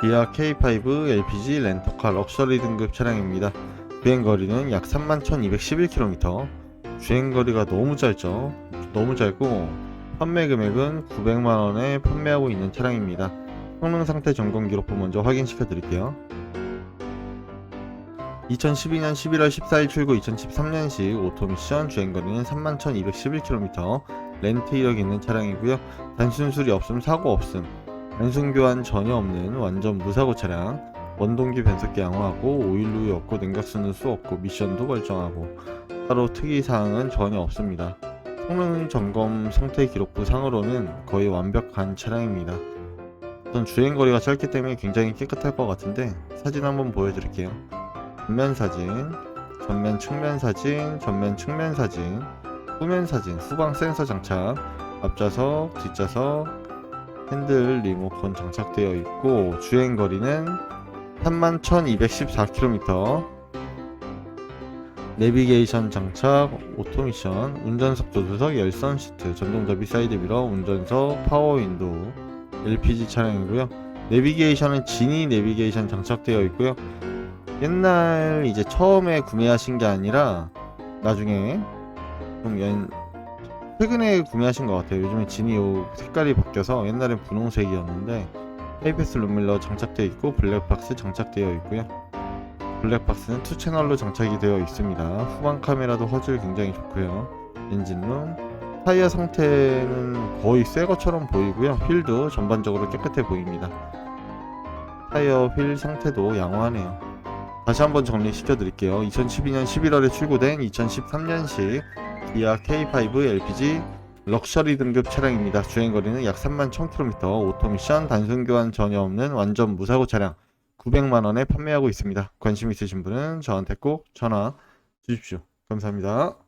기아 K5 LPG 렌터카 럭셔리 등급 차량입니다. 주행거리는 약 31,211km. 주행거리가 너무 짧죠. 너무 짧고 판매 금액은 900만원에 판매하고 있는 차량입니다. 성능 상태 점검 기록부 먼저 확인시켜 드릴게요. 2012년 11월 14일 출고 2013년식 오토미션 주행거리는 31,211km 렌트 이력 있는 차량이고요. 단순 수리 없음 사고 없음 단순 교환 전혀 없는 완전 무사고 차량. 원동기 변속기 양호하고 오일 루이 없고 냉각수는 수 없고 미션도 멀쩡하고 따로 특이사항은 전혀 없습니다. 성능 점검 상태 기록부 상으로는 거의 완벽한 차량입니다. 우선 주행거리가 짧기 때문에 굉장히 깨끗할 것 같은데 사진 한번 보여드릴게요. 전면 사진 전면 측면 사진 전면 측면 사진 후면 사진 후방 센서 장착 앞좌석 뒷좌석 핸들 리모컨 장착되어 있고 주행 거리는 31,214km 내비게이션 장착 오토미션 운전석 조수석 열선 시트 전동접이 사이드 미러 운전석 파워 윈도우 LPG 차량이고요. 내비게이션은 지니 내비게이션 장착되어 있고요. 옛날 이제 처음에 구매하신 게 아니라 나중에 좀 연, 최근에 구매하신 것 같아요. 요즘에 진이 요 색깔이 바뀌어서 옛날엔 분홍색이었는데 헤이패스 룸밀러 장착되어 있고 블랙박스 장착되어 있고요. 블랙박스는 투 채널로 장착이 되어 있습니다. 후방 카메라도 화질 굉장히 좋고요. 엔진룸 타이어 상태는 거의 새 것처럼 보이고요. 휠도 전반적으로 깨끗해 보입니다. 타이어 휠 상태도 양호하네요. 다시 한번 정리시켜 드릴게요. 2012년 11월에 출고된 2013년식 기아 K5 LPG 럭셔리 등급 차량입니다. 주행거리는 약 3만 1000km, 오토미션 단순 교환 전혀 없는 완전 무사고 차량 900만원에 판매하고 있습니다. 관심 있으신 분은 저한테 꼭 전화 주십시오. 감사합니다.